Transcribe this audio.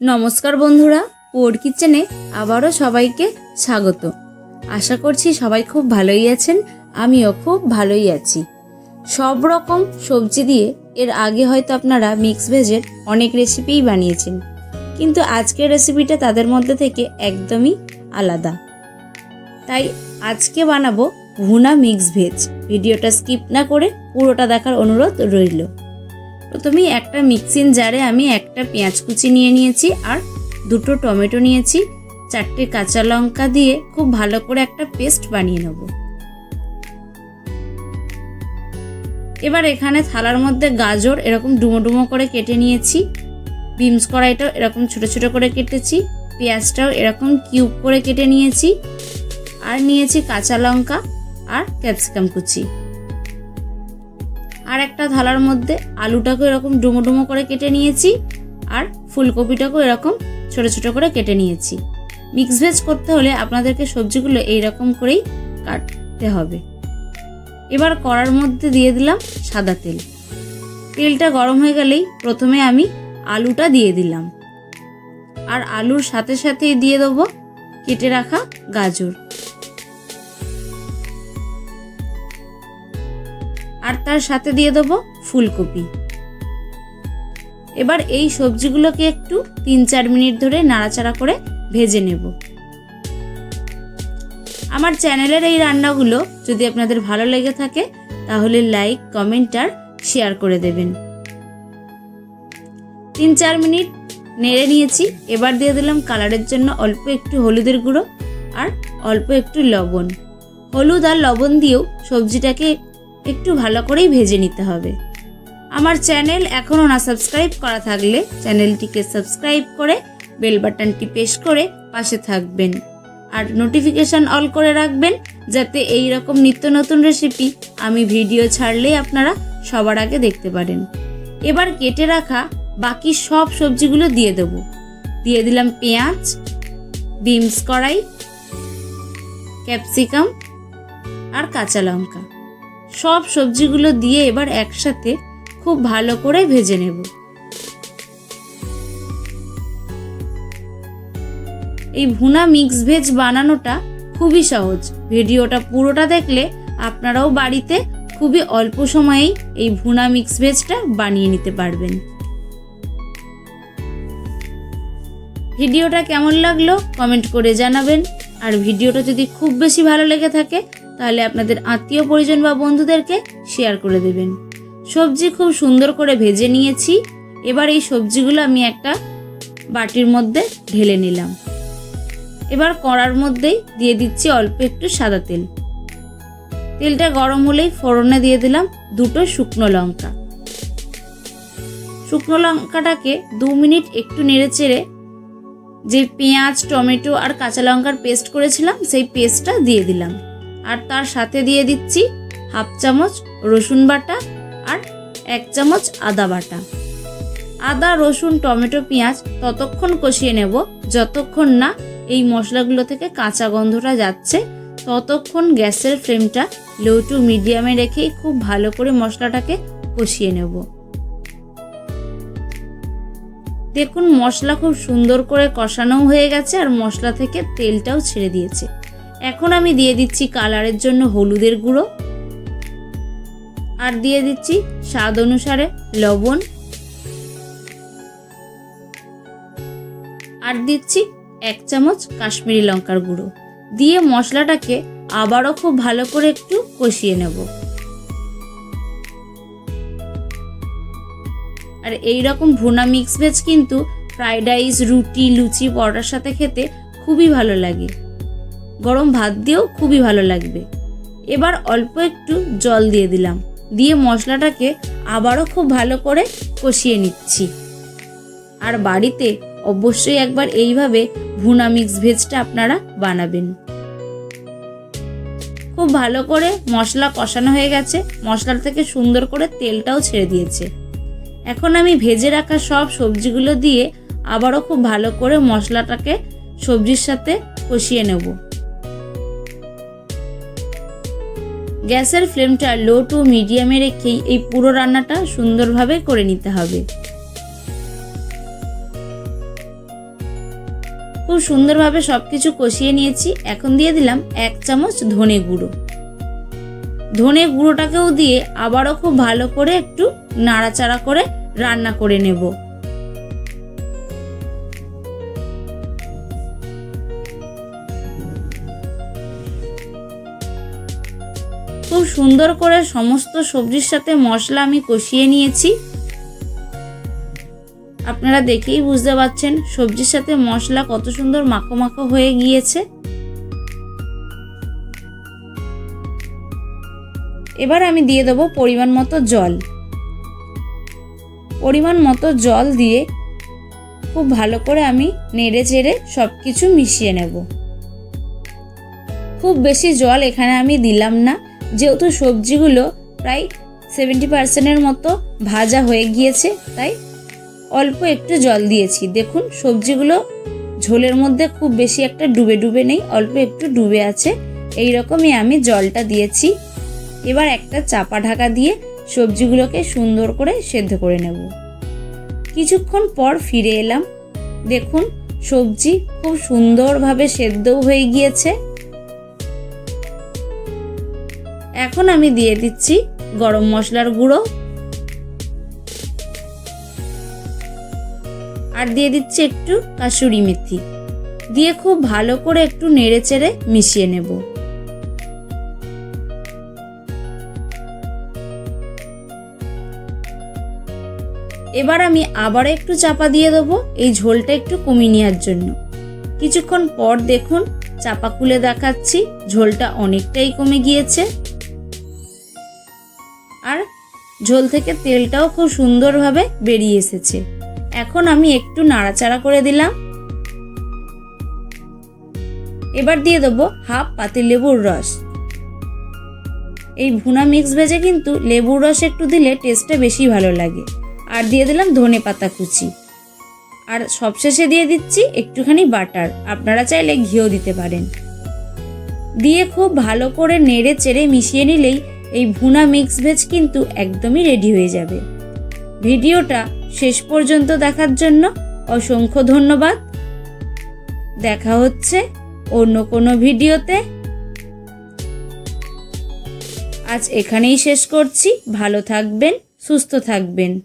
নমস্কার বন্ধুরা, পোর কিচেনে আবারও সবাইকে স্বাগত। আশা করছি সবাই খুব ভালোই আছেন, আমিও খুব ভালোই আছি। সব রকম সবজি দিয়ে এর আগে হয়তো আপনারা মিক্স ভেজের অনেক রেসিপিই বানিয়েছেন, কিন্তু আজকের রেসিপিটা তাদের মধ্যে থেকে একদমই আলাদা। তাই আজকে বানাবো ভুনা মিক্স ভেজ। ভিডিওটা স্কিপ না করে পুরোটা দেখার অনুরোধ রইল। প্রথমেই একটা মিক্সিং জারে আমি একটা পেঁয়াজ কুচি নিয়ে নিয়েছি আর দুটো টমেটো নিয়েছি। চারটে কাঁচা লঙ্কা দিয়ে খুব ভালো করে একটা পেস্ট বানিয়ে নেব। এবার এখানে থালার মধ্যে গাজর এরকম ডুমো ডুমো করে কেটে নিয়েছি। বিমস কড়াইটাও এরকম ছোট ছোট করে কেটেছি। পেঁয়াজটাও এরকম কিউব করে কেটে নিয়েছি। আর নিয়েছি কাঁচা লঙ্কা আর ক্যাপসিকাম কুচি। আর একটা থালার মধ্যে আলুটাকে এরকম ডুমো ডুমো করে কেটে নিয়েছি আর ফুলকপিটাকেও এরকম ছোট ছোট করে কেটে নিয়েছি। মিক্স ভেজ করতে হলে আপনাদেরকে সবজিগুলো এই রকম করেই কাটতে হবে। এবার কড়ার মধ্যে দিয়ে দিলাম সাদা তেল। তেলটা গরম হয়ে গেলেই প্রথমে আমি আলুটা দিয়ে দিলাম। আর আলুর সাথে সাথেই দিয়ে দেবো কেটে রাখা গাজর। আর তার সাথে দিয়ে দেবো ফুলকপি। এবার এই সবজিগুলোকে একটু তিন চার মিনিট ধরে নাড়াচাড়া করে ভেজে নেব। আমার চ্যানেলের এই রান্নাগুলো যদি আপনাদের ভালো লেগে থাকে, তাহলে লাইক, কমেন্ট আর শেয়ার করে দেবেন। তিন চার মিনিট নেড়ে নিয়েছি, এবার দিয়ে দিলাম কালারের জন্য অল্প একটু হলুদের গুঁড়ো আর অল্প একটু লবণ। হলুদ আর লবণ দিয়েও সবজিটাকে একটু ভালো করেই ভেজে নিতে হবে। আমার চ্যানেল এখনও না সাবস্ক্রাইব করা থাকলে চ্যানেলটিকে সাবস্ক্রাইব করে বেল বাটনটি প্রেস করে পাশে থাকবেন। আর নোটিফিকেশান অল করে রাখবেন যাতে এই রকম নিত্য নতুন রেসিপি আমি ভিডিও ছাড়লেই আপনারা সবার আগে দেখতে পারেন। এবার কেটে রাখা বাকি সব সবজিগুলো দিয়ে দেব। দিয়ে দিলাম পেঁয়াজ বিমস কড়াই, ক্যাপসিকাম আর কাঁচা লঙ্কা। সব সবজিগুলো দিয়ে এবার একসাথে খুব ভালো করে ভেজে নেব। এই ভুনা মিক্স ভেজ বানানোটা খুবই সহজ। ভিডিওটা পুরোটা দেখলে আপনারাও বাড়িতে খুবই অল্প সময়েই এই ভুনা মিক্স ভেজটা বানিয়ে নিতে পারবেন। ভিডিওটা কেমন লাগল কমেন্ট করে জানাবেন। আর ভিডিওটা যদি খুব বেশি ভালো লেগে থাকে তাহলে আপনাদের আত্মীয় পরিজন বা বন্ধুদেরকে শেয়ার করে দেবেন। সবজি খুব সুন্দর করে ভেজে নিয়েছি। এবার এই সবজিগুলো আমি একটা বাটির মধ্যে ঢেলে নিলাম। এবার কড়ার মধ্যেই দিয়ে দিচ্ছি অল্প একটু সাদা তেল। তেলটা গরম হলেই ফোড়নে দিয়ে দিলাম দুটো শুকনো লঙ্কা। শুকনো লঙ্কাটাকে দু মিনিট একটু নেড়ে চেড়ে যে পেঁয়াজ, টমেটো আর কাঁচা লঙ্কার পেস্ট করেছিলাম, সেই পেস্টটা দিয়ে দিলাম। আর তার সাথে দিয়ে দিচ্ছি হাফ চামচ রসুন বাটা আর এক চামচ আদা বাটা। আদা, রসুন, টমেটো, পেঁয়াজ ততক্ষণ কষিয়ে নেব। যতক্ষণ না এই মশলাগুলো থেকে কাঁচা গন্ধটা যাচ্ছে, ততক্ষণ গ্যাসের ফ্লেমটা লো টু মিডিয়ামে রেখেই খুব ভালো করে মশলাটাকে কষিয়ে নেব। দেখুন, মশলা খুব সুন্দর করে কষানোও হয়ে গেছে আর মশলা থেকে তেলটাও ছেড়ে দিয়েছে। এখন আমি দিয়ে দিচ্ছি কালারের জন্য হলুদের গুঁড়ো। আর দিয়ে দিচ্ছি স্বাদ অনুসারে লবণ। আর দিচ্ছি এক চামচ কাশ্মীরি লঙ্কার গুঁড়ো। দিয়ে মশলাটাকে আবারও খুব ভালো করে একটু কষিয়ে নেব। আর এই রকম ভুনা মিক্স ভেজ কিন্তু ফ্রাইড রাইস, রুটি, লুচি, পরোটার সাথে খেতে খুবই ভালো লাগে। গরম ভাত দিয়েও খুবই ভালো লাগবে। এবার অল্প একটু জল দিয়ে দিলাম। দিয়ে মশলাটাকে আবারও খুব ভালো করে কষিয়ে নিচ্ছি। আর বাড়িতে অবশ্যই একবার এইভাবে ভুনা মিক্স ভেজটা আপনারা বানাবেন। খুব ভালো করে মশলা কষানো হয়ে গেছে। মশলা থেকে সুন্দর করে তেলটাও ছেড়ে দিয়েছে। এখন আমি ভেজে রাখা সব সবজিগুলো দিয়ে আবারও খুব ভালো করে মশলাটাকে সবজির সাথে কষিয়ে নেব। গ্যাসের ফ্লেমটা লো টু মিডিয়ামে রেখেই এই পুরো রান্নাটা সুন্দরভাবে করে নিতে হবে। খুব সুন্দরভাবে সব কিছু কষিয়ে নিয়েছি। এখন দিয়ে দিলাম এক চামচ ধনে গুঁড়ো। ধনে গুঁড়োটাকেও দিয়ে আবারও খুব ভালো করে একটু নাড়াচাড়া করে রান্না করে নেব। খুব সুন্দর করে সমস্ত সবজির সাথে মশলা আমি কষিয়ে নিয়েছি। আপনারা দেখেই বুঝতে পারছেন সবজির সাথে মশলা কত সুন্দর মাখো মাখো হয়ে গিয়েছে। এবার আমি দিয়ে দেবো পরিমাণ মতো জল। পরিমাণ মতো জল দিয়ে খুব ভালো করে আমি নেড়ে চেড়ে সব কিছু মিশিয়ে নেব। খুব বেশি জল এখানে আমি দিলাম না। যেহেতু সবজিগুলো প্রায় সেভেন্টি পার্সেন্টের মতো ভাজা হয়ে গিয়েছে, তাই অল্প একটু জল দিয়েছি। দেখুন, সবজিগুলো ঝোলের মধ্যে খুব বেশি একটা ডুবে ডুবে নেই, অল্প একটু ডুবে আছে। এই রকমই আমি জলটা দিয়েছি। এবার একটা চাপা ঢাকা দিয়ে সবজিগুলোকে সুন্দর করে সেদ্ধ করে নেব। কিছুক্ষণ পর ফিরে এলাম। দেখুন, সবজি খুব সুন্দরভাবে সেদ্ধও হয়ে গিয়েছে। এখন আমি দিয়ে দিচ্ছি গরম মশলার গুঁড়ো। আর দিয়ে দিচ্ছি একটু কাসুরি মেথি। দিয়ে খুব ভালো করে একটু নেড়ে চেড়ে মিশিয়ে নেব। এবার আমি আবার একটু চাপা দিয়ে দেবো এই ঝোলটা একটু কমিয়ে নেওয়ার জন্য। কিছুক্ষণ পর দেখুন, চাপা খুলে দেখাচ্ছি, ঝোলটা অনেকটাই কমে গিয়েছে। আর ঝোল থেকে তেলটাও খুব সুন্দরভাবে বেরিয়ে এসেছে। এখন আমি একটু নাড়াচাড়া করে দিলাম। এবার দিয়ে দেবো হাফ পাতি লেবুর রস। এই ভুনা মিক্স ভেজে কিন্তু লেবুর রস একটু দিলে টেস্টটা বেশি ভালো লাগে। আর দিয়ে দিলাম ধনে পাতা কুচি। আর সবশেষে দিয়ে দিচ্ছি একটুখানি বাটার। আপনারা চাইলে ঘিও দিতে পারেন। দিয়ে খুব ভালো করে নেড়ে চেড়ে মিশিয়ে নিলেই এই ভুনা মিক্স ভেজ কিন্তু একদমই রেডি হয়ে যাবে। ভিডিওটা শেষ পর্যন্ত দেখার জন্য অসংখ্য ধন্যবাদ। দেখা হচ্ছে অন্য কোনো ভিডিওতে। আজ এখানেই শেষ করছি। ভালো থাকবেন, সুস্থ থাকবেন।